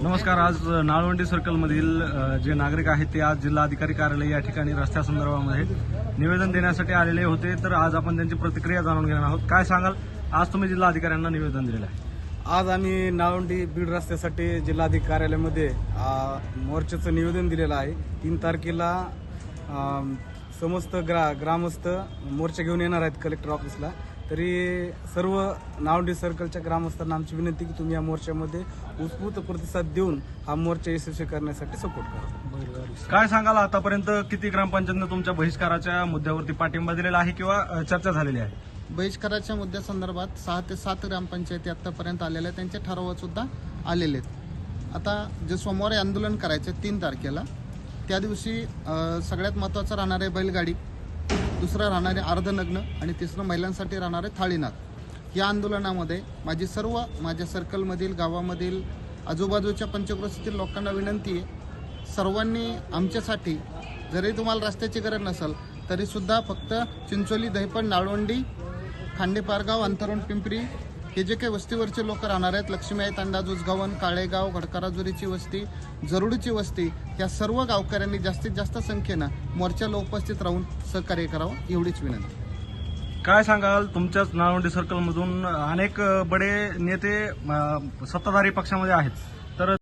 नमस्कार आज नाळवंडी सर्कलमधील जे नागरिक आहेत ते आज जिल्हाधिकारी कार्यालय या ठिकाणी रस्त्यासंदर्भामध्ये निवेदन देण्यासाठी आलेले होते. तर आज आपण त्यांची प्रतिक्रिया जाणून घेणार आहोत. काय सांगाल? आज तुम्ही जिल्हाधिकाऱ्यांना निवेदन दिलेलं आहे. आज आम्ही नाळवंडी बीड रस्त्यासाठी जिल्हाधिकारी कार्यालयामध्ये मोर्चाचं निवेदन दिलेलं आहे. तीन तारखेला समस्त ग्रा ग्रामस्थ मोर्चा घेऊन येणार आहेत कलेक्टर ऑफिसला. तरी सर्व नाळवंडी सर्कलच्या ग्रामस्थांना आमची विनंती की तुम्ही या मोर्चामध्ये उत्स्फूर्त प्रतिसाद देऊन हा मोर्चा यशस्वी करण्यासाठी सपोर्ट करा. काय सांगाल आतापर्यंत? किती ग्रामपंचायतनं तुमच्या बहिष्काराच्या मुद्द्यावरती पाठिंबा दिलेला आहे किंवा चर्चा झालेली आहे? बहिष्काराच्या मुद्द्यासंदर्भात सहा ते सात ग्रामपंचायती आतापर्यंत आलेल्या आहेत. त्यांचे ठराव सुद्धा आलेले आहेत. आता जे सोमवारी आंदोलन करायचे तीन तारखेला त्या दिवशी सगळ्यात महत्त्वाचं राहणार आहे बैलगाडी. दुसरं राहणारे अर्धनग्न आणि तिसरं महिलांसाठी राहणारे थाळीनाथ. या आंदोलनामध्ये माझी सर्व माझ्या सर्कलमधील गावामधील आजूबाजूच्या पंचक्रोशीतील लोकांना विनंती आहे. सर्वांनी आमच्यासाठी जरी तुम्हाला रस्त्याची गरज नसेल तरीसुद्धा फक्त चिंचोली दहिपण नाळवंडी खांडेपारगाव अंतरुण पिंपरी हे जे काही वस्तीवरचे लोक राहणार आहेत लक्ष्मीआई तांडा जुजगावन काळेगाव घडकाराजुरीची वस्ती जरुडीची वस्ती या सर्व गावकऱ्यांनी जास्तीत जास्त संख्येनं मोर्चाला उपस्थित राहून सहकार्य करावं एवढीच विनंती. काय सांगाल तुमच्याच नाळवंडी सर्कलमधून अनेक बडे नेते सत्ताधारी पक्षामध्ये आहेत.